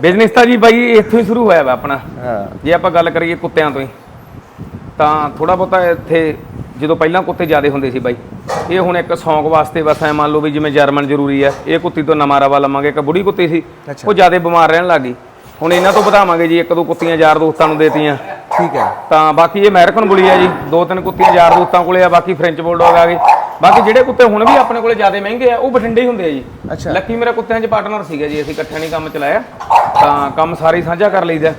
Business ਤਾਂ ਜੀ ਬਾਈ ਇੱਥੋਂ ਹੀ ਸ਼ੁਰੂ ਹੋਇਆ ਵਾ ਆਪਣਾ। ਹਾਂ। ਜੇ ਆਪਾਂ ਗੱਲ ਕਰੀਏ ਕੁੱਤਿਆਂ ਤੋਂ ਹੀ ਤਾਂ ਥੋੜਾ ਬਹੁਤਾ ਇੱਥੇ ਜਦੋਂ ਪਹਿਲਾਂ ਕੁੱਤੇ ਜ਼ਿਆਦੇ ਹੁੰਦੇ ਸੀ ਬਾਈ ਇਹ ਹੁਣ ਇੱਕ ਸ਼ੌਂਕ ਵਾਸਤੇ ਬਸ ਐ ਮੰਨ ਲਓ ਵੀ ਜਿਵੇਂ ਜਰਮਨ ਜ਼ਰੂਰੀ ਹੈ ਇਹ ਕੁੱਤੀ ਤੋਂ ਨਵਾਂ ਰਵਾ ਲਵਾਂਗੇ ਇੱਕ ਬੁੜੀ ਕੁੱਤੀ ਸੀ। ਉਹ ਜ਼ਿਆਦੇ ਬਿਮਾਰ ਰਹਿਣ ਲੱਗੀ ਹੁਣ ਇਹਨਾਂ ਤੋਂ ਵਧਾਵਾਂਗੇ ਜੀ ਇੱਕ ਦੋ ਕੁੱਤੀਆਂ ਯਾਰ ਦੋਸਤਾਂ ਨੂੰ ਦੇਤੀਆਂ। ਠੀਕ ਹੈ। ਤਾਂ ਬਾਕੀ ਇਹ ਅਮਰੀਕਨ ਬੁਲੀ ਆ ਜੀ ਦੋ ਤਿੰਨ ਕੁੱਤੀਆਂ ਯਾਰ ਦੋਸਤਾਂ ਕੋਲੇ ਆ ਬਾਕੀ ਫ੍ਰੈਂਚ ਬੁਲਡੌਗ ਆ ਗਏ। ਬਾਕੀ ਜਿਹੜੇ ਕੁੱਤੇ ਹੁਣ ਵੀ ਆਪਣੇ ਕੋਲੇ ਜ਼ਿਆਦੇ ਮਹਿੰਗੇ ਆ ਉਹ ਬਠਿੰਡੇ ਹੀ ਹੁੰਦੇ ਆ ਜੀ। ਅੱਛਾ। ਲੱਕੀ ਮੇਰਾ ਕੁੱਤਿਆਂ 'ਚ ਪਾਰਟਨਰ ਸੀਗਾ ਜੀ ਅਸੀਂ ਇਕੱਠਿਆਂ ਨਹੀਂ ਕੰਮ ਚਲਾਇਆ। ਤਾਂ ਕੰਮ ਸਾਰੇ ਹੀ ਸਾਂਝਾ ਕਰ ਲਈਦਾ।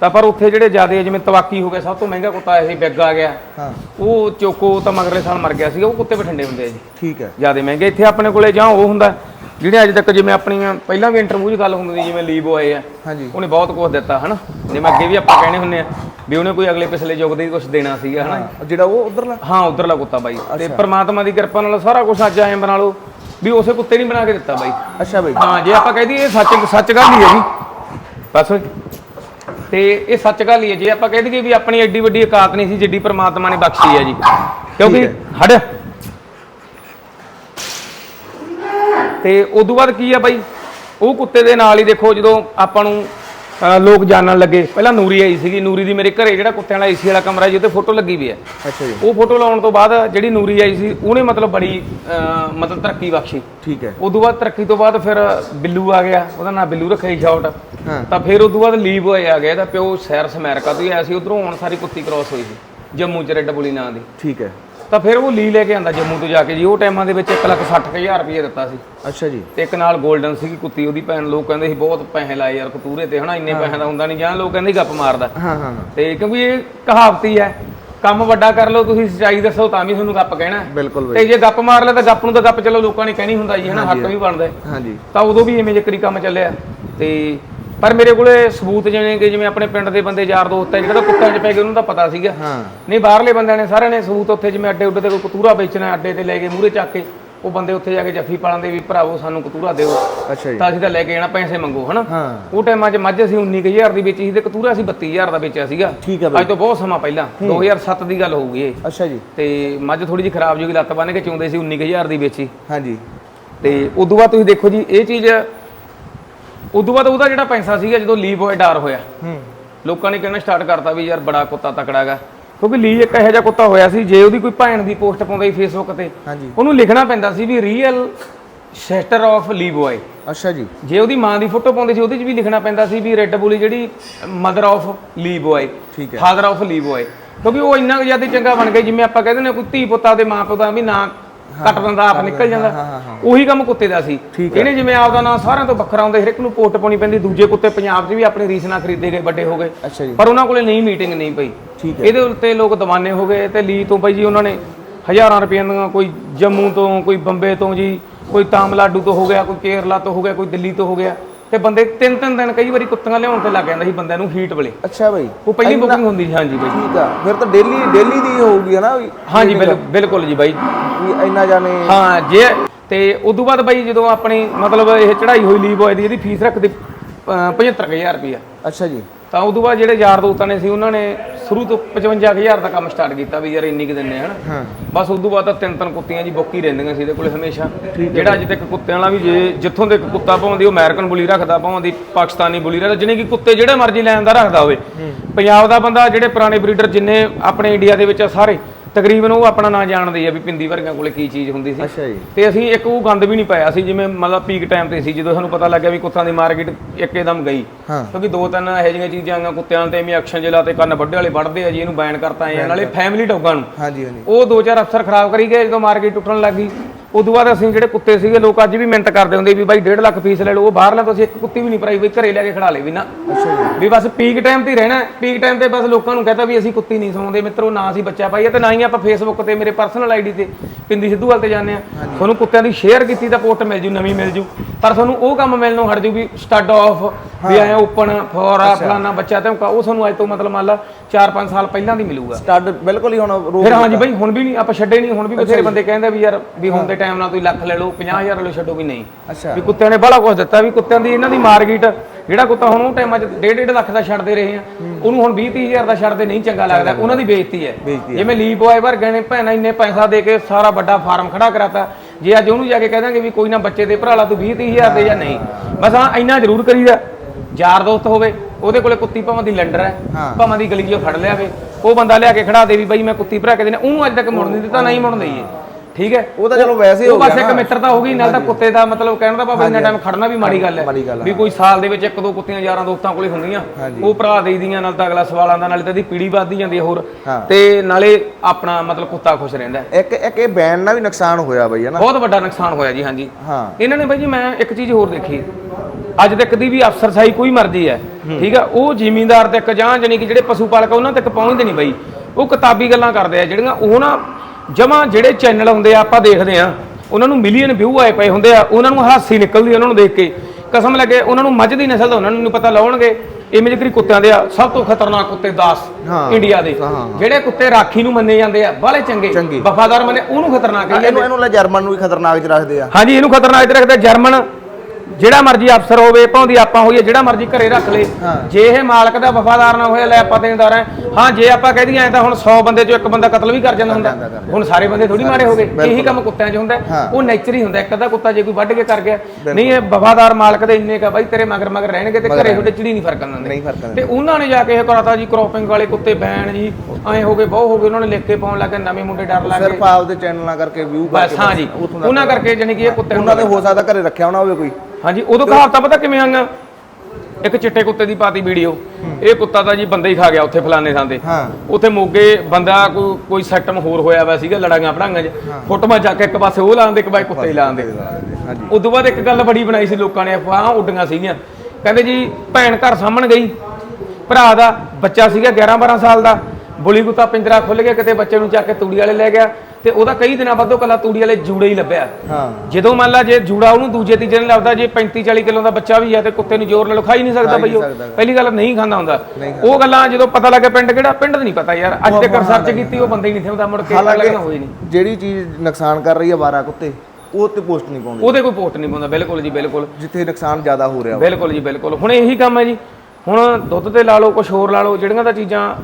ਤਾਂ ਪਰ ਉੱਥੇ ਜਿਹੜੇ ਜ਼ਿਆਦੇ ਜਿਵੇਂ ਤਵਾਕੀ ਹੋ ਗਿਆ ਸਭ ਤੋਂ ਮਹਿੰਗਾ ਕੁੱਤਾ ਇਹ ਬਿੱਗ ਆ ਗਿਆ। ਹਾਂ। ਉਹ ਚੋਕੋ ਤਾਂ ਮਗਰਲੇ ਸਾਲ ਮਰ ਗਿਆ ਸੀਗਾ ਉਹ ਕੁੱਤੇ ਬਠਿੰਡੇ ਹੁੰਦੇ ਆ ਜੀ। ਠੀਕ ਹੈ। ਜ਼ਿਆਦੇ ਮਹਿੰਗੇ ਇੱਥੇ ਆਪਣੇ ਕੋਲੇ ਜਾਂ ਉਹ ਹੁੰਦਾ ਜਿਹੜੇ ਅੱਜ ਤੱਕ ਜਿਵੇਂ ਆਪਣੀਆਂ ਪਹਿਲਾਂ ਵੀ ਇੰਟਰਵਿਊ 'ਚ ਗੱਲ ਹੁੰਦੀ ਸੀ ਜਿਵੇਂ ਲੀਬ ਹੋਏ ਆ ਹਾਂਜੀ। ਉਹਨੇ ਬਹੁਤ ਕੁਝ ਦਿੱਤਾ ਹਨਾ? ਜਿਵੇਂ ਅੱਗੇ ਵੀ ਆਪਾਂ ਕਹਿੰਦੇ ਹੁੰਨੇ ਆ ਵੀ ਉਹਨੇ ਕੋਈ ਅਗਲੇ ਪਿਛਲੇ ਯੁੱਗ ਦੇ ਕੁਝ ਦੇਣਾ ਸੀਗਾ ਹਨਾ? ਜਿਹੜਾ ਉਹ ਉਧਰਲਾ? ਹਾਂ ਉਧਰਲਾ ਕੁੱਤਾ ਬਾਈ। ਤੇ ਪ੍ਰਮਾਤਮਾ ਦੀ ਕਿਰਪਾ ਨਾਲ ਸਾਰਾ ਕੁਝ ਅੱਜ ਐਂ ਬਣਾ ਲਓ ਵੀ ਉਸੇ ਕੁੱਤੇ ਨਹੀਂ ਬਣਾ ਕੇ ਦਿੱਤਾ ਬਾਈ। ਅੱਛਾ ਬਈ। ਹਾਂ ਜੇ ਆਪਾਂ ਕਹਿ ਦਈਏ ਇਹ ਸੱਚ ਸੱਚ ਗੱਲ ਹੀ ਹੈ ਜੀ ਬਸ। ਤੇ ਇਹ ਸੱਚ ਗੱਲ ਹੀ ਹੈ ਜੇ ਆਪਾਂ ਕਹਿ ਦਈਏ ਵੀ ਆਪਣੀ ਐਡੀ ਵੱਡੀ ਔਕਾਤ ਨਹੀਂ ਸੀ ਜਿੱਡੀ ਪ੍ਰਮਾਤਮਾ ਨੇ ਬਖਸ਼ੀ ਹੈ ਜੀ। ਕਿਉਂਕਿ ਹਟ। ਤੇ ਉਦੋਂ ਬਾਅਦ ਕੀ ਆ ਬਾਈ? ਉਹ ਕੁੱਤੇ ਦੇ ਨਾਲ ਹੀ ਦੇਖੋ ਜਦੋਂ ਆਪਾਂ ਨੂੰ ਲੋਕ ਜਾਣਨ ਲੱਗੇ। ਪਹਿਲਾਂ ਨੂਰੀ ਆਈ ਸੀਗੀ। ਨੂਰੀ ਦੀ ਮੇਰੇ ਘਰੇ ਜਿਹੜਾ ਕੁੱਤਿਆਂ ਵਾਲਾ ਏਸੀ ਵਾਲਾ ਕਮਰਾ ਜੀ ਉੱਤੇ ਫੋਟੋ ਲੱਗੀ ਵੀ ਹੈ ਅੱਛਾ ਜੀ। ਉਹ ਫੋਟੋ ਲਾਉਣ ਤੋਂ ਬਾਅਦ ਜਿਹੜੀ ਨੂਰੀ ਆਈ ਸੀ ਉਹਨੇ ਮਤਲਬ ਬੜੀ ਮਤਲਬ ਤਰੱਕੀ ਬਖਸ਼ੀ। ਠੀਕ ਹੈ। ਉਦੋਂ ਬਾਅਦ ਤਰੱਕੀ ਤੋਂ ਬਾਅਦ ਫਿਰ ਬਿੱਲੂ ਆ ਗਿਆ। ਉਹਦਾ ਨਾਂ ਬਿੱਲੂ ਰੱਖਿਆ ਸੀ ਸ਼ਾਰਟ। ਹਾਂ। ਤਾਂ ਫਿਰ ਉਦੋਂ ਬਾਅਦ ਲੀਵ ਹੋਏ ਆ ਗਿਆ ਇਹਦਾ ਪਿਓ ਸੈਰਸ ਅਮਰੀਕਾ ਤੋਂ ਹੀ ਆਇਆ ਸੀ। ਉਧਰੋਂ ਹੁਣ ਸਾਰੀ ਕੁੱਤੀ ਕ੍ਰਾਸ ਹੋਈ ਸੀ। ਜੰਮੂ ਚ ਰੈੱਡ ਬੁਲੀ ਨਾਂ ਦੀ। ਠੀਕ ਹੈ। ਤਾਂ ਫਿਰ ਉਹ ਲੀ ਲੈ ਕੇ ਆਂਦਾ ਜੰਮੂ ਤੋਂ ਜਾ ਕੇ ਜੀ। ਉਹ ਟਾਈਮਾਂ ਦੇ ਵਿੱਚ 1,60,000 ਰੁਪਏ ਦਿੱਤਾ ਸੀ। ਅੱਛਾ ਜੀ। ਤੇ ਇੱਕ ਨਾਲ 골ਡਨ ਸੀਗੀ ਕੁੱਤੀ ਉਹਦੀ ਭੈਣ ਲੋਕ ਕਹਿੰਦੇ ਸੀ ਬਹੁਤ ਪੈਸੇ ਲਾਏ ਯਾਰ ਕਤੂਰੇ ਤੇ ਹਨਾ ਇੰਨੇ ਪੈਸੇ ਦਾ ਹੁੰਦਾ ਨਹੀਂ ਜਾਂ ਲੋਕ ਕਹਿੰਦੇ ਗੱਪ ਮਾਰਦਾ। ਹਾਂ ਹਾਂ ਤੇ ਕਿਉਂਕਿ ਇਹ ਕਹਾਵਤੀ ਹੈ ਕੰਮ ਵੱਡਾ ਕਰ ਲਓ ਤੁਸੀਂ ਸੱਚਾਈ ਦੱਸੋ ਤਾਂ ਵੀ ਤੁਹਾਨੂੰ ਗੱਪ ਕਹਿਣਾ। ਬਿਲਕੁਲ ਤੇ ਜੇ ਗੱਪ ਮਾਰ ਲਿਆ ਤਾਂ ਗੱਪ ਨੂੰ ਤਾਂ ਗੱਪ ਚਲੋ ਲੋਕਾਂ ਨੇ ਕਹਿਣੀ ਹੁੰਦਾ ਜੀ ਹਨਾ ਹੱਕ ਵੀ ਬਣਦਾ। ਹਾਂਜੀ। ਤਾਂ ਉਦੋਂ ਵੀ ਇਵੇਂ ਜਿਕਰੀ ਕੰਮ ਚੱਲਿਆ। ਤੇ ਪਰ ਮੇਰੇ ਕੋਲੇ ਸਬੂਤ ਜਿਵੇਂ ਕਿ ਜਿਵੇਂ ਆਪਣੇ ਪਿੰਡ ਦੇ ਬੰਦੇ ਯਾਰ ਦੋਸਤ ਹੈ ਜਿਹੜਾ ਕੁੱਤਿਆਂ 'ਚ ਪੈ ਗਏ ਉਹਨੂੰ ਤਾਂ ਪਤਾ ਸੀਗਾ। ਹਾਂ। ਨਹੀਂ ਬਾਹਰਲੇ ਬੰਦਿਆਂ ਨੇ ਸਾਰਿਆਂ ਨੇ ਸਬੂਤ ਉੱਥੇ ਜਿਵੇਂ ਅੱਡੇ ਉੱਡੇ ਤੇ ਕੋਈ ਕਤੂਰਾ ਵੇਚਣਾ ਅੱਡੇ ਤੇ ਲੈ ਕੇ ਮੂਹਰੇ ਚੱਕ ਕੇ ਉਹ ਬੰਦੇ ਉੱਥੇ ਜਾ ਕੇ ਜੱਫੀ ਪਾਲਾਂ ਦੇ ਵੀ ਭਰਾਵੋ ਸਾਨੂੰ ਕਤੂਰਾ ਦਿਓ। ਅੱਛਾ ਜੀ। ਤਾਂ ਅਸੀਂ ਤਾਂ ਲੈ ਕੇ ਜਾਣਾ ਪੈਸੇ ਮੰਗੋ ਹਨਾ? ਉਹ ਟਾਈਮਾਂ 'ਚ ਮੱਝ ਅਸੀਂ 19000 ਦੀ ਵੇਚੀ ਸੀ ਤੇ ਕਤੂਰਾ ਅਸੀਂ 32000 ਦਾ ਵੇਚਿਆ ਸੀਗਾ। ਠੀਕ ਹੈ ਅੱਜ ਤੋਂ ਬਹੁਤ ਸਮਾਂ ਪਹਿਲਾਂ 2007 ਦੀ ਗੱਲ ਹੋਊਗੀ ਇਹ। ਅੱਛਾ ਜੀ। ਤੇ ਮੱਝ ਥੋੜੀ ਜਿਹੀ ਖਰਾਬ ਜਿਹੀ ਲੱਤ ਬੰਨ ਕੇ ਚੁੰਦੇ ਸੀ 19000 ਦੀ ਵੇਚੀ। ਹਾਂਜੀ। ਤੇ ਉਦੋਂ ਬਾਅਦ ਤੁਸੀਂ ਦੇਖੋ ਜੀ ਇਹ ਚੀਜ਼ ਉਦੋਂ ਬਾਅਦ ਉਹਦਾ ਜਿਹੜਾ ਪੈਸਾ ਸੀਗਾ ਜਦੋਂ ਲੀਵ ਹੋਇਆ ਡਾਰ ਹੋਇਆ। ਹੂੰ। ਲੋਕਾਂ ਨੇ ਕਹਿਣਾ ਸਟਾਰਟ ਕਰਤਾ ਵੀ ਯਾਰ ਬੜਾ ਕੁੱਤਾ ਤਕੜਾਗਾ ਕਿਉਂਕਿ ਲੀ ਇੱਕ ਇਹੋ ਜਿਹਾ ਕੁੱਤਾ ਹੋਇਆ ਸੀ ਜੇ ਉਹਦੀ ਕੋਈ ਭੈਣ ਦੀ ਪੋਸਟ ਪਾਉਂਦਾ ਸੀ ਫੇਸਬੁੱਕ ਤੇ ਉਹਨੂੰ ਲਿਖਣਾ ਪੈਂਦਾ ਸੀ ਵੀ real sister of Lee boy ਅੱਛਾ ਜੀ। ਜੇ ਉਹਦੀ ਮਾਂ ਦੀ ਫੋਟੋ ਪਾਉਂਦੇ ਸੀ ਉਹਦੇ 'ਚ ਵੀ ਲਿਖਣਾ ਪੈਂਦਾ ਸੀ ਵੀ ਰੈੱਡ ਬੁਲੀ ਜਿਹੜੀ ਮਦਰ ਆਫ ਲੀ ਬੋਏ ਠੀਕ ਹੈ। ਫਾਦਰ ਆਫ ਲੀ ਬੋਏ ਕਿਉਂਕਿ ਉਹ ਇੰਨਾ ਜ਼ਿਆਦਾ ਚੰਗਾ ਬਣ ਗਿਆ ਜਿਵੇਂ ਆਪਾਂ ਕਹਿੰਦੇ ਨੇ ਕੋਈ ਧੀ ਪੁੱਤਾਂ ਦੇ ਮਾਂ ਪਿਓ ਦਾ ਵੀ ਨਾਂ ਕੱਟ ਦਿੰਦਾ ਆਪ ਨਿਕਲ ਜਾਂਦਾ। ਉਹੀ ਕੰਮ ਕੁੱਤੇ ਦਾ ਸੀ। ਇਹਨੇ ਜਿਵੇਂ ਆਪਦਾ ਨਾਂ ਸਾਰਿਆਂ ਤੋਂ ਵੱਖਰਾ ਹੁੰਦਾ ਹਰ ਇੱਕ ਨੂੰ ਪੋਸਟ ਪਾਉਣੀ ਪੈਂਦੀ ਦੂਜੇ ਕੁੱਤੇ ਪੰਜਾਬ 'ਚ ਵੀ ਆਪਣੀ ਰੀਸ ਨਾਲ ਖਰੀਦੇ ਗਏ ਵੱਡੇ ਹੋ ਗਏ। ਪਰ ਉਹਨਾਂ ਕੋਲੇ ਨਹੀਂ ਮੀਟਿੰਗ ਨਹੀਂ ਪਈ। ਇਹਦੇ ਉੱਤੇ ਲੋਕ ਦੀਵਾਨੇ ਹੋ ਗਏ ਤੇ ਲੀ ਤੋਂ ਬਾਈ ਜੀ ਉਹਨਾਂ ਨੇ ਹਜ਼ਾਰਾਂ ਰੁਪਈਆਂ ਦੀਆਂ ਕੋਈ ਜੰਮੂ ਤੋਂ ਕੋਈ ਬੰਬੇ ਤੋਂ ਜੀ ਕੋਈ ਤਾਮਿਲਨਾਡੂ ਤੋਂ ਹੋ ਗਿਆ ਕੋਈ ਕੇਰਲਾ ਤੋਂ ਹੋ ਗਿਆ ਕੋਈ ਦਿੱਲੀ ਤੋਂ ਹੋ ਗਿਆ। ਤੇ ਬੰਦੇ ਤਿੰਨ ਤਿੰਨ ਦਿਨ ਕਈ ਵਾਰੀ ਕੁੱਤੀਆਂ ਲਿਆਉਣ ਤੇ ਲੱਗ ਜਾਂਦਾ ਸੀ ਬੰਦਿਆਂ ਨੂੰ ਹੀਟ ਵੇਲੇ। ਅੱਛਾ ਬਈ। ਉਹ ਪਹਿਲੀ ਬੁਕਿੰਗ ਹੁੰਦੀ ਸੀ ਹਾਂਜੀ ਬਾਈ। ਠੀਕ ਆ। ਫਿਰ ਤਾਂ ਡੇਲੀ ਡੇਲੀ ਦੀ ਹੋਊਗੀ ਹਨਾ ਹਾਂਜੀ ਬਿਲ- ਬਿਲਕੁਲ ਜੀ ਬਾਈ। ਵੀ ਇੰਨਾ ਜਾਣੇ ਹਾਂ ਜੇ ਤੇ ਉਦੋਂ ਬਾਅਦ ਬਾਈ ਜਦੋਂ ਆਪਣੀ ਮਤਲਬ ਇਹ ਚੜਾਈ ਹੋਈ ਲੀਵ ਹੋਏ ਦੀ ਇਹਦੀ ਫੀਸ ਰੱਖਦੇ 75000 ਰੁਪਇਆ ਅੱਛਾ ਜੀ। ਤਾਂ ਉਦੋਂ ਬਾਅਦ ਜਿਹੜੇ ਯਾਰ ਦੋਸਤਾਂ ਨੇ ਸੀ ਉਹਨਾਂ ਨੇ ਸ਼ੁਰੂ ਤੋਂ 55000 ਦਾ ਕੰਮ ਸਟਾਰਟ ਕੀਤਾ ਵੀ ਯਾਰ ਇੰਨੀ ਕਿ ਦਿੰਨੇ ਹਨ? ਬਸ ਉਦੋਂ ਬਾਅਦ ਤਾਂ ਤਿੰਨ ਤਿੰਨ ਕੁੱਤੀਆਂ ਜੀ ਬੁੱਕ ਹੀ ਰਹਿੰਦੀਆਂ ਸੀ ਇਹਦੇ ਕੋਲੇ ਹਮੇਸ਼ਾ। ਜਿਹੜਾ ਅੱਜ ਤੱਕ ਕੁੱਤਿਆਂ ਵਾਲਾ ਵੀ ਜੇ ਜਿੱਥੋਂ ਦੇ ਕੁੱਤਾ ਪਾਉਂਦੀ ਉਹ ਅਮਰੀਕਨ ਬੁਲੀ ਰੱਖਦਾ ਪਾਉਂਦੀ ਪਾਕਿਸਤਾਨੀ ਬੁਲੀ ਰੱਖਦਾ ਜਿਹਨੇ ਕਿ ਕੁੱਤੇ ਜਿਹੜੇ ਮਰਜ਼ੀ ਲੈਣ ਦਾ ਰੱਖਦਾ ਹੋਵੇ। ਪੰਜਾਬ ਦਾ ਬੰਦਾ ਜਿਹੜੇ ਪੁਰਾਣੇ ਬਰੀਡਰ ਜਿੰਨੇ ਆਪਣੇ ਇੰਡੀਆ ਦੇ ਵਿੱਚ ਸਾਰੇ ਤਕਰੀਬਨ ਉਹ ਆਪਣਾ ਨਾਂ ਜਾਣਦੇ ਆ ਵੀ ਪਿੰਦੀ ਵਰਗਿਆਂ ਕੋਲੇ ਕੀ ਚੀਜ਼ ਹੁੰਦੀ ਸੀ। ਅੱਛਾ ਜੀ। ਤੇ ਅਸੀਂ ਇੱਕ ਉਹ ਗੰਦ ਵੀ ਨਹੀਂ ਪਾਇਆ ਸੀ ਜਿਵੇਂ ਮਤਲਬ ਪੀਕ ਟਾਈਮ ਤੇ ਸੀ ਜਦੋਂ ਸਾਨੂੰ ਪਤਾ ਲੱਗਿਆ ਵੀ ਕੁੱਤਾਂ ਦੀ ਮਾਰਕੀਟ ਇੱਕਦਮ ਗਈ। ਕਿਉਂਕਿ ਦੋ ਤਿੰਨ ਇਹੋ ਜਿਹੀਆਂ ਚੀਜ਼ਾਂ ਆਈਆਂ ਕੁੱਤਿਆਂ ਤੇ ਵੀ ਐਕਸ਼ਨ ਜਿਲਾ ਤੇ ਕੰਨ ਵੱਡੇ ਵਾਲੇ ਵੱਢਦੇ ਆ ਜੀ ਇਹਨੂੰ ਬੈਨ ਕਰਤਾ ਆਏ ਆ ਨਾਲੇ ਫੈਮਿਲੀ ਡੌਗਾਂ ਨੂੰ। ਹਾਂਜੀ ਹਾਂਜੀ। ਉਹ ਦੋ ਚਾਰ ਅਫਸਰ ਖਰਾਬ ਕਰੀ ਗਏ ਜਦੋਂ ਮਾਰਕੀਟ ਟੁੱਟਣ ਲੱਗੀ ਉਦੋਂ ਬਾਅਦ ਅਸੀਂ ਜਿਹੜੇ ਕੁੱਤੇ ਸੀਗੇ ਲੋਕ ਅੱਜ ਵੀ ਮਿਹਨਤ ਕਰਦੇ ਹੁੰਦੇ ਵੀ ਬਾਈ 1.5 ਲੱਖ ਫੀਸ ਲੈ ਲਓ ਉਹ ਬਾਹਰ ਲੈ ਤੁਸੀਂ ਇੱਕ ਕੁੱਤੀ ਵੀ ਨਹੀਂ ਭਰਾਈ ਵੀ ਘਰੇ ਲੈ ਕੇ ਖੜਾ ਲੇ ਵੀ ਨਾ। ਵੀ ਬਸ ਪੀਕ ਟਾਈਮ ਤੇ ਹੀ ਰਹਿਣਾ ਪੀਕ ਟਾਈਮ ਤੇ ਬਸ ਲੋਕਾਂ ਨੂੰ ਕਹਤਾ ਵੀ ਅਸੀਂ ਕੁੱਤੀ ਨਹੀਂ ਸੌਂਦੇ ਮਿੱਤਰੋ ਨਾ ਅਸੀਂ ਬੱਚਾ ਪਾਈਏ ਤੇ ਨਾ ਹੀ ਆਪਾਂ ਫੇਸਬੁੱਕ ਤੇ ਮੇਰੇ ਪਰਸਨਲ ਆਈਡੀ ਤੇ ਪਿੰਦੀ ਸਿੱਧੂ ਵਾਲ ਤੇ ਜਾਂਦੇ ਆ ਤੁਹਾਨੂੰ ਕੁੱਤਿਆਂ ਦੀ ਸ਼ੇਅਰ ਕੀਤੀ ਤਾਂ ਪੋਸਟ ਮਿਲ ਜੂ ਨਵੀਂ ਮਿਲ ਜੂ। ਪਰ ਤੁਹਾਨੂੰ ਉਹ ਕੰਮ ਮਿਲਣੋਂ ਹਟ ਜੂ ਵੀ ਸਟੱਡ ਆਫ ਵੀ ਐ ਓਪਨ ਫੋਰ ਆ ਫਲਾਨਾ ਬੱਚਾ ਤੇ ਉਹ ਤੁਹਾਨੂੰ ਅੱਜ ਤੋਂ ਮਤਲਬ ਮੰਨ ਲਾ 4-5 ਸਾਲ ਪਹਿਲਾਂ ਦੀ ਮਿਲੂਗਾ। ਸਟੱਡ ਬਿਲਕੁਲ ਹੀ ਹੁਣ ਰੋਕ ਫਿਰ ਹਾਂਜੀ ਬਾਈ ਹੁਣ ਵੀ ਨਹੀਂ ਆਪਾਂ ਛੱਡੇ ਨਹੀਂ ਹੁਣ ਵੀ ਬਥੇਰੇ ਬੰਦੇ ਕਹਿੰਦੇ ਵੀ ਯਾਰ ਵੀ ਹੁਣ ਦੇ ਟਾਈਮ ਨਾਲ ਤੁਸੀਂ ਲੱਖ ਲੈ ਲਓ 50000 ਲੈ ਛੱਡੋ ਵੀ ਨਹੀਂ। ਅੱਛਾ। ਵੀ ਕੁੱਤਿਆਂ ਨੇ ਬੜਾ ਕੁਝ ਦਿੱਤਾ ਵੀ ਕੁੱਤਿਆਂ ਦੀ ਇਹਨਾਂ ਦੀ ਮਾਰਕੀਟ ਜਿਹੜਾ ਕੁੱਤਾ ਹੁਣ ਉਹ ਟਾਈਮਾਂ 'ਚ 1.5 ਲੱਖ ਦਾ ਛੱਡਦੇ ਰਹੇ ਆ ਉਹਨੂੰ ਹੁਣ 20 ਹਜ਼ਾਰ ਦਾ ਛੱਡਦੇ ਨਹੀਂ ਚੰਗਾ ਲੱਗਦਾ ਉਹਨਾਂ ਦੀ ਬੇਇੱਜ਼ਤੀ ਹੈ। ਜਿਵੇਂ ਲੀਪ ਬॉय ਵਰਗੇ ਨੇ ਭੈਣਾਂ ਇੰਨੇ ਪੈਸਾ ਦੇ ਕੇ ਸਾਰਾ ਵੱਡਾ ਫਾਰਮ ਖੜਾ ਕਰਾਤਾ ਜੇ ਅੱਜ ਉਹਨੂੰ ਜਾ ਕੇ ਕਹਿ ਦਾਂਗੇ ਵੀ ਕੋਈ ਨਾ ਬੱਚੇ ਦੇ ਭਰਾ ਲਾ ਤੂੰ 20 ਹਜ਼ਾਰ ਦੇ ਜਾਂ ਨਹੀਂ। ਬਸ ਹਾਂ ਇੰਨਾ ਜ਼ਰੂਰ ਕਰੀਦਾ। ਯਾਰ ਦੋਸਤ ਹੋਵੇ ਉਹਦੇ ਕੋਲੇ ਕੁੱਤੀ ਭਾਵੇਂ ਦੀ ਲੰਡਰ ਹੈ ਹਾਂ। ਭਾਵੇਂ ਦੀ ਗਲੀ 'ਚੋਂ ਫੜ ਲਿਆਵੇ। ਉਹ ਬੰਦਾ ਲਿਆ ਕੇ ਖੜਾ ਦੇ ਵੀ ਬਾਈ ਮੈਂ ਕੁੱਤੀ ਭਰਾ ਕੇ ਦੇਣਾ ਉਹਨੂੰ ਅੱਜ ਤੱਕ ਮੁੜਨ ਨਹੀਂ ਦਿੱਤਾ ਨਹੀਂ ਮੁੜਨ ਦਈਏ। ਠੀਕ ਹੈ? ਉਹ ਤਾਂ ਚਲੋ ਵੈਸੇ ਹੀ ਹੋ ਬਸ ਗਿਆ ਇੱਕ ਨਾ। ਮਿੱਤਰਤਾ ਹੋ ਗਈ ਨਾਲ ਤਾਂ ਕੁੱਤੇ ਦਾ ਮਤਲਬ ਕਹਿਣ ਦਾ ਭਾਵੇਂ ਇੰਨਾ ਟਾਈਮ ਖੜਨਾ ਵੀ ਮਾੜੀ ਗੱਲ ਮਾੜੀ ਹੈ ਹੈ, ਵੀ ਕੋਈ ਸਾਲ ਦੇ ਵਿੱਚ ਇੱਕ ਦੋ ਕੁੱਤੀਆਂ ਯਾਰਾਂ ਦੋਸਤਾਂ ਕੋਲੇ ਹੁੰਦੀਆਂ। ਉਹ ਭਰਾ ਦੇਈਦੀਆਂ ਨਾਲ ਤਾਂ ਅਗਲਾ ਸਵਾਲਾਂ ਦਾ ਨਾਲੇ ਤਾਂ ਇਹਦੀ ਪੀੜੀ ਵੱਧਦੀ ਜਾਂਦੀ ਹੈ ਹੋਰ। ਹਾਂ। ਤੇ ਨਾਲੇ ਆਪਣਾ ਮਤਲਬ ਕੁੱਤਾ ਖੁਸ਼ ਰਹਿੰਦਾ ਹੈ। ਇੱਕ ਇੱਕ ਇਹ ਬੈਨ ਨਾਲ ਵੀ ਨੁਕਸਾਨ ਹੋਇਆ ਬਈ ਹਨਾ ਬਹੁਤ ਵੱਡਾ ਨੁਕਸਾਨ ਹੋਇਆ ਜੀ ਹਾਂਜੀ। ਹਾਂ। ਇਹਨਾਂ ਨੇ ਬਾਈ ਜੀ ਮੈਂ ਇੱਕ ਚੀਜ਼ ਹੋਰ ਦੇਖੀ। ਅੱਜ ਤੱਕ ਦੀ ਵੀ ਅਫਸਰਸ਼ਾਹੀ ਕੋਈ ਮਰਜ਼ੀ ਹੈ ਠੀਕ ਆ? ਉਹ ਜ਼ਿਮੀਂਦਾਰ ਤੱਕ ਜਾਂ ਜਾਨੀ ਕਿ ਜਿਹੜੇ ਪਸ਼ੂ ਪਾਲਕ ਆ, ਉਹਨਾਂ ਤੱਕ ਪਹੁੰਚਦੇ ਨਹੀਂ ਬਾਈ। ਉਹ ਕਿਤਾਬੀ ਗੱਲਾਂ ਕਰਦੇ ਆ ਜਿਹੜੀਆਂ ਉਹ ਨਾ ਜਮਾ ਜਿਹੜੇ ਚੈਨਲ ਹੁੰਦੇ ਆ ਆਪਾਂ ਦੇਖਦੇ ਆ ਉਹਨਾਂ ਨੂੰ ਮਿਲੀਅਨ ਵਿਊ ਆਏ ਪਏ ਹੁੰਦੇ ਆ ਉਹਨਾਂ ਨੂੰ ਹਾਸੀ ਨਿਕਲਦੀ ਉਹਨਾਂ ਨੂੰ ਦੇਖ ਕੇ। ਕਸਮ ਲੱਗੇ ਉਹਨਾਂ ਨੂੰ ਮੱਝ ਦੀ ਨਸਲ ਦਾ ਉਹਨਾਂ ਨੂੰ ਪਤਾ ਲਾਉਣਗੇ। ਇਮੇਜਰੀ ਕੁੱਤਿਆਂ ਦੇ ਆ ਸਭ ਤੋਂ ਖਤਰਨਾਕ ਕੁੱਤੇ 10 ਹਾਂ। ਇੰਡੀਆ ਦੇ। ਜਿਹੜੇ ਕੁੱਤੇ ਰਾਖੀ ਨੂੰ ਮੰਨੇ ਜਾਂਦੇ ਆ ਬਾਲੇ ਚੰਗੇ। ਵਫਾਦਾਰ ਮੰਨੇ ਉਹਨੂੰ ਖਤਰਨਾਕ ਕਹਿੰਦੇ ਇਹਨੂੰ ਇਹਨੂੰ ਲੈ ਜਰਮਨ ਨੂੰ ਵੀ ਖਤਰਨਾਕ ਚ ਰੱਖਦੇ ਆ। ਹਾਂਜੀ ਇਹਨੂੰ ਖਤਰਨਾਕ ਤੇ ਰੱਖਦਾ ਜਰਮਨ ਜਿਹੜਾ ਮਰਜ਼ੀ ਅਫਸਰ ਹੋਵੇ ਭਾਉਂਦੀ ਆਪਾਂ ਹੋਈਏ ਜਿਹੜਾ ਮਰਜ਼ੀ ਘਰੇ ਰੱਖ ਲੇ। ਜੇ ਇਹ ਮਾਲਕ ਦਾ ਵਫਾਦਾਰ ਨਾ ਹੋਇਆ ਲੈ ਆਪਾਂ ਦੇਣਦਾਰ ਹੈ। ਹਾਂ ਜੇ ਆਪਾਂ ਕਹਿ ਦਈਏ ਐਂ ਤਾਂ ਹੁਣ 100 ਬੰਦੇ ਚੋਂ ਇੱਕ ਬੰਦਾ ਕਤਲ ਵੀ ਕਰ ਜਾਂਦਾ ਹੁੰਦਾ। ਹੁਣ ਸਾਰੇ ਬੰਦੇ ਥੋੜੀ ਮਾਰੇ ਹੋਗੇ ਇਹੀ ਕੰਮ ਕੁੱਤਿਆਂ 'ਚ ਹੁੰਦਾ। ਉਹ ਨੇਚਰ ਹੀ ਹੁੰਦਾ ਇੱਕ ਅੱਧਾ ਕੁੱਤਾ ਜੇ ਕੋਈ ਵੱਢ ਕੇ ਕਰ ਗਿਆ। ਨਹੀਂ ਇਹ ਵਫਾਦਾਰ ਮਾਲਕ ਦੇ ਇੰਨੇ ਕਾ ਬਾਈ ਤੇਰੇ ਮਗਰ ਮਗਰ ਰਹਿਣਗੇ ਤੇ ਘਰੇ ਤੁਹਾਡੇ ਚਿੜੀ ਨਹੀਂ ਫਰਕਣ ਦਿੰਦੇ। ਨਹੀਂ ਫ਼ਰਕ ਤੇ ਉਹਨਾਂ ਨੇ ਜਾ ਕੇ ਇਹ ਕਰਾਤਾ ਜੀ ਕ੍ਰੋਪਿੰਗ ਵਾਲੇ ਕੁੱਤੇ ਬੈਨ ਜੀ ਐਂ ਹੋ ਗਏ ਬਹੁ ਹੋ ਗਏ। ਉਹਨਾਂ ਨੇ ਲਿਖ ਕੇ ਪਾਉਣ ਲੱਗੇ ਨਵੇਂ ਮੁੰਡੇ ਡਰ ਲੱਗ ਸਿਰਫ ਆਪਦੇ ਚੈਨਲਾਂ ਕਰਕੇ ਵਿਊ ਬਸ ਹਾਂ ਜੀ। ਉਹਨਾਂ ਕਰਕੇ ਜਾਨੀ ਕਿ ਇਹ ਕੁੱਤੇ ਉਹਨਾਂ ਦੇ ਹੋ ਸਕਦਾ ਘਰੇ ਰੱਖਿਆ ਹੋਣਾ ਹੋਵੇ ਕੋਈ। ਹਾਂਜੀ ਉਦੋਂ ਕਹਾਵਤਾਂ ਪਤਾ ਕਿਵੇਂ ਆਈਆਂ? ਇੱਕ ਚਿੱਟੇ ਕੁੱਤੇ ਦੀ ਪਾਤੀ ਵੀਡੀਓ। ਇਹ ਕੁੱਤਾ ਤਾਂ ਜੀ ਬੰਦਾ ਹੀ ਖਾ ਗਿਆ ਉੱਥੇ ਫਲਾਣੇ ਥਾਂ ਤੇ। ਹਾਂ। ਉੱਥੇ ਮੋਗੇ ਬੰਦਾ ਕੋਈ ਕੋਈ ਸੈਟਮ ਹੋਰ ਹੋਇਆ ਵਾ ਸੀਗਾ ਲੜਾਈਆਂ ਪੜਾਈਆਂ 'ਚ। ਫੋਟੋਆਂ ਚੱਕ ਕੇ ਇੱਕ ਪਾਸੇ ਉਹ ਲਾਉਂਦੇ ਇੱਕ ਪਾਸੇ ਕੁੱਤੇ ਹੀ ਲਾਉਂਦੇ। ਹਾਂਜੀ। ਉਦੋਂ ਬਾਅਦ ਇੱਕ ਗੱਲ ਬੜੀ ਬਣਾਈ ਸੀ ਲੋਕਾਂ ਨੇ ਅਫਵਾਹਾਂ ਉੱਡੀਆਂ ਸੀਗੀਆਂ। ਕਹਿੰਦੇ ਜੀ ਭੈਣ ਘਰ ਸਾਹਮਣ ਗਈ। ਭਰਾ ਦਾ ਬੱਚਾ ਸੀਗਾ 11 12 ਸਾਲ ਦਾ। ਬੁਲੀ ਕੁੱਤਾ ਪਿੰਜਰਾ ਖੁੱਲ ਗਿਆ ਕਿਤੇ ਬੱਚੇ ਨੂੰ ਚੱਕ ਕੇ ਤੂੜੀ ਵਾਲੇ ਲੈ ਗਿਆ। ਤੇ ਉਹਦਾ ਕਈ ਦਿਨਾਂ ਬਾਅਦ ਉਹ ਕੱਲਾ ਤੂੜੀ ਵਾਲੇ ਜੂੜੇ ਹੀ ਲੱਭਿਆ। ਹਾਂ। ਜਦੋਂ ਮੰਨ ਲਾ ਜੇ ਜੂੜਾ ਉਹਨੂੰ ਦੂਜੇ ਤੀਜੇ ਨੇ ਲੱਭਦਾ ਜੇ 35 40 ਕਿਲੋ ਦਾ ਬੱਚਾ ਵੀ ਆ ਤੇ ਕੁੱਤੇ ਨੂੰ ਜ਼ੋਰ ਨਾਲ ਖਾ ਹੀ ਨਹੀਂ ਸਕਦਾ ਹੀ ਬਈ ਉਹ। ਪਹਿਲੀ ਗੱਲ ਨਹੀਂ ਖਾਂਦਾ ਹੁੰਦਾ। ਉਹ ਗੱਲਾਂ ਜਦੋਂ ਪਤਾ ਲੱਗੇ ਪਿੰਡ ਕਿਹੜਾ ਪਿੰਡ ਦਾ ਨਹੀਂ ਪਤਾ ਯਾਰ। ਅੱਜ ਤੱਕ ਰਿਸਰਚ ਕੀਤੀ ਉਹ ਬੰਦੇ ਹੀ ਨਹੀਂ ਥਿਉਂਦਾ ਮੁੜ ਕੇ ਲੱਗਣਾ ਹੋਈ ਨਹੀਂ। ਜਿਹੜੀ ਚੀਜ਼ ਨੁਕਸਾਨ ਕਰ ਰਹੀ ਹੈ 12 ਕੁੱਤੇ ਉਹ ਤੇ ਪੋਸਟ ਨਹੀਂ ਪਾਉਂਦੇ। ਉਹਦੇ ਕੋਈ ਪੋਸਟ ਨਹੀਂ ਪਾਉਂਦਾ ਬਿਲਕੁਲ ਜੀ ਬਿਲਕੁਲ। ਜਿੱਥੇ ਨੁਕਸਾਨ ਜ਼ਿਆਦਾ ਹੋ ਰਿਹਾ। ਬਿਲਕੁਲ ਜੀ ਬਿਲਕੁਲ। ਹੁਣ ਇਹੀ ਕੰਮ ਹੈ ਜੀ। ਹੁਣ ਦੁੱਧ ਤੇ ਲਾ ਲਓ ਕੁਝ ਹੋਰ ਲਾ ਲਓ ਜਿਹੜੀਆਂ ਤਾਂ ਚੀਜ਼ਾਂ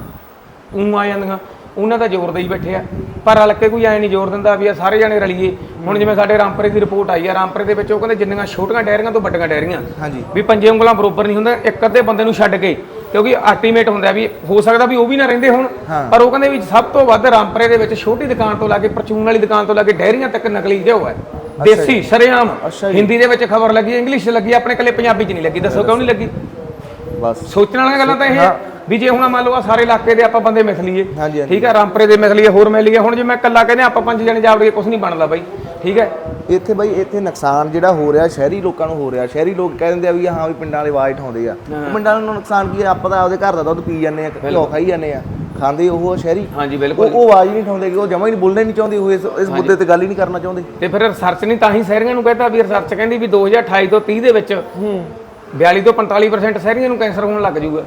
ਉਂ ਆ ਜਾਂਦੀਆਂ। ਉਹਨਾਂ ਦਾ ਜ਼ੋਰ ਦੇਈ ਬੈਠੇ ਆ। ਪਰ ਰਲ ਕੇ ਕੋਈ ਐ ਨਹੀਂ ਜ਼ੋਰ ਦਿੰਦਾ ਵੀ ਆ ਸਾਰੇ ਜਣੇ ਰਲੀਏ। ਹੁਣ ਜਿਵੇਂ ਸਾਡੇ ਰਾਮਪੁਰੇ ਦੀ ਰਿਪੋਰਟ ਆਈ ਆ ਰਾਮਪੁਰੇ ਦੇ ਵਿੱਚ ਉਹ ਕਹਿੰਦੇ ਜਿੰਨੀਆਂ ਛੋਟੀਆਂ ਡੈਰੀਆਂ ਤੋਂ ਵੱਡੀਆਂ ਡੈਰੀਆਂ। ਹਾਂਜੀ। ਵੀ ਪੰਜੇ ਉਂਗਲਾਂ ਬਰੋਬਰ ਨਹੀਂ ਹੁੰਦਾ ਇੱਕ ਅੱਧੇ ਬੰਦੇ ਨੂੰ ਛੱਡ ਕੇ ਕਿਉਂਕਿ ਅਲਟੀਮੇਟ ਹੁੰਦਾ ਵੀ ਹੋ ਸਕਦਾ ਵੀ ਉਹ ਵੀ ਨਾ ਰਹਿੰਦੇ ਹੁਣ। ਪਰ ਉਹ ਕਹਿੰਦੇ ਵੀ ਸਭ ਤੋਂ ਵੱਧ ਰਾਮਪੁਰੇ ਦੇ ਵਿੱਚ ਛੋਟੀ ਦੁਕਾਨ ਤੋਂ ਲਾ ਕੇ ਪਰਚੂਨ ਵਾਲੀ ਦੁਕਾਨ ਤੋਂ ਲਾ ਕੇ ਡੈਰੀਆਂ ਤੱਕ ਨਕਲੀ ਘਿਓ ਹੈ। ਦੇਸੀ ਸ਼ਰੇਆਮ। ਹਿੰਦੀ ਦੇ ਵਿੱਚ ਖਬਰ ਲੱਗੀ ਇੰਗਲਿਸ਼ 'ਚ ਲੱਗੀ ਆਪਣੇ ਕੱਲੇ ਪੰਜਾਬੀ 'ਚ ਨਹੀਂ ਲੱਗੀ। ਦੱਸੋ ਕਿਉਂ ਨਹੀਂ ਲੱਗੀ? ਬਸ। ਸੋਚਣ ਵਾਲੀਆਂ ਗੱਲਾਂ ਤਾਂ ਇਹ ਵੀ ਜੇ ਹੁਣ ਮੰਨ ਲਓ ਆ ਸਾਰੇ ਇਲਾਕੇ ਦੇ ਆਪਾਂ ਬੰਦੇ ਮਿਥ ਲਈਏ ਹਾਂਜੀ, ਹਾਂਜੀ। ਠੀਕ ਹੈ ਰਾਮਪੁਰੇ ਦੇ ਮਿਥ ਲਈਏ ਹੋਰ ਮਿਲ ਲਈਏ ਹੁਣ ਜੇ ਮੈਂ ਇਕੱਲਾ ਕਹਿੰਦੇ ਆਪਾਂ ਪੰਜ ਜਣੇ ਜਾਵੜੀਏ ਕੁਝ ਨਹੀਂ ਬਣਦਾ ਬਾਈ ਠੀਕ ਹੈ। ਇੱਥੇ ਬਈ ਇੱਥੇ ਨੁਕਸਾਨ ਜਿਹੜਾ ਹੋ ਰਿਹਾ ਸ਼ਹਿਰੀ ਲੋਕਾਂ ਨੂੰ ਹੋ ਰਿਹਾ ਸ਼ਹਿਰੀ ਲੋਕ ਕਹਿ ਦਿੰਦੇ ਆ ਵੀ ਹਾਂ ਵੀ ਪਿੰਡਾਂ ਵਾਲੇ ਆਵਾਜ਼ ਉਠਾਉਂਦੇ ਆ। ਉਹ ਪਿੰਡਾਂ ਨੂੰ ਨੁਕਸਾਨ ਕੀ ਆ? ਆਪਾਂ ਤਾਂ ਆਪਦੇ ਘਰ ਦਾ ਦੁੱਧ ਪੀ ਜਾਂਦੇ ਆ ਘਿਓ ਖਾਈ ਜਾਂਦੇ ਆ। ਖਾਂਦੇ ਉਹ ਆ ਸ਼ਹਿਰੀ। ਹਾਂਜੀ ਉਹ ਬਿਲਕੁਲ। ਉਹ ਆਵਾਜ਼ ਨਹੀਂ ਉਠਾਉਂਦੇ ਕਿ ਉਹ ਜਮਾ ਹੀ ਨਹੀਂ ਬੋਲਣਾ ਹੀ ਨਹੀਂ ਚਾਹੁੰਦੇ ਉਹ ਇਸ ਇਸ ਮੁੱਦੇ ਤੇ ਗੱਲ ਹੀ ਨਹੀਂ ਕਰਨਾ ਚਾਹੁੰਦੇ। ਤੇ ਫਿਰ ਰਿਸਰਚ ਨਹੀਂ ਤਾਂ ਹੀ ਸ਼ਹਿਰੀਆਂ ਨੂੰ ਕਹਿੰਦਾ ਵੀ ਰਿਸਰਚ ਕਹਿੰਦੀ ਵੀ 2028 ਤੋਂ 30 ਦੇ ਵਿੱਚ 42 ਤੋਂ 45% ਸ਼ਹਿਰੀਆਂ ਨੂੰ ਕੈਂਸਰ ਹੋਣ ਲੱਗ ਜਾਊਗਾ।